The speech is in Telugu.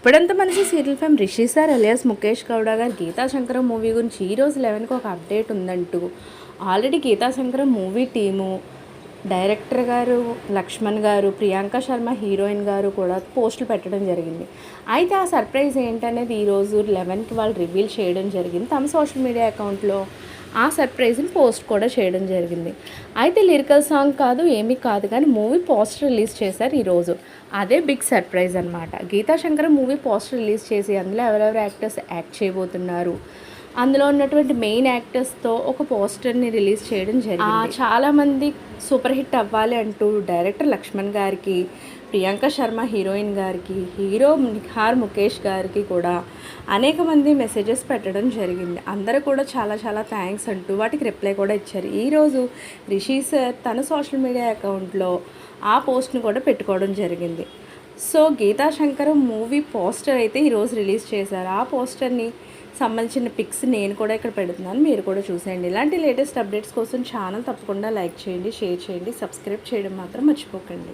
ఇప్పుడంతా మనసు serial fame Rishi sir alias Mukesh Gowda garu Geethashankaram movie గురించి ఈ రోజు లెవెన్కి ఒక అప్డేట్ ఉందంటూ already Geetha Shankaram movie team director garu Lakshman garu Priyanka Sharma heroine గారు కూడా పోస్టులు పెట్టడం జరిగింది. అయితే ఆ సర్ప్రైజ్ ఏంటనేది ఈరోజు లెవెన్కి వాళ్ళు రివీల్ చేయడం జరిగింది. తమ సోషల్ మీడియా అకౌంట్లో ఆ సర్ప్రైజ్ని పోస్ట్ కూడా చేయడం జరిగింది. అయితే లిరికల్ సాంగ్ కాదు ఏమీ కాదు కానీ మూవీ పోస్టర్ రిలీజ్ చేశారు ఈరోజు అదే బిగ్ సర్ప్రైజ్ అనమాట Geetha Shankar movie poster release చేసి అందులో ఎవరెవరు యాక్టర్స్ యాక్ట్ చేయబోతున్నారు? అందులో ఉన్నటువంటి మెయిన్ యాక్టర్స్తో ఒక పోస్టర్ని రిలీజ్ చేయడం జరిగింది. చాలామంది సూపర్ హిట్ అవ్వాలి అంటూ డైరెక్టర్ లక్ష్మణ్ గారికి ప్రియాంక శర్మ హీరోయిన్ గారికి హీరో నిఖార్ ముఖేష్ గారికి కూడా అనేక మంది మెసేజెస్ పెట్టడం జరిగింది. అందరూ కూడా చాలా చాలా థ్యాంక్స్ అంటూ వాటికి రిప్లై కూడా ఇచ్చారు. ఈరోజు రిషి సార్ తన సోషల్ మీడియా అకౌంట్లో ఆ పోస్ట్ని కూడా పెట్టుకోవడం జరిగింది. So Geetha Shankar movie poster అయితే ఈరోజు రిలీజ్ చేశారు. ఆ పోస్టర్ని సంబంధించిన పిక్స్ నేను కూడా ఇక్కడ పెడుతున్నాను. మీరు కూడా చూసేయండి. ఇలాంటి లేటెస్ట్ అప్డేట్స్ కోసం ఛానల్ తప్పకుండా లైక్ చేయండి షేర్ చేయండి సబ్స్క్రైబ్ చేయడం మాత్రం మర్చిపోకండి.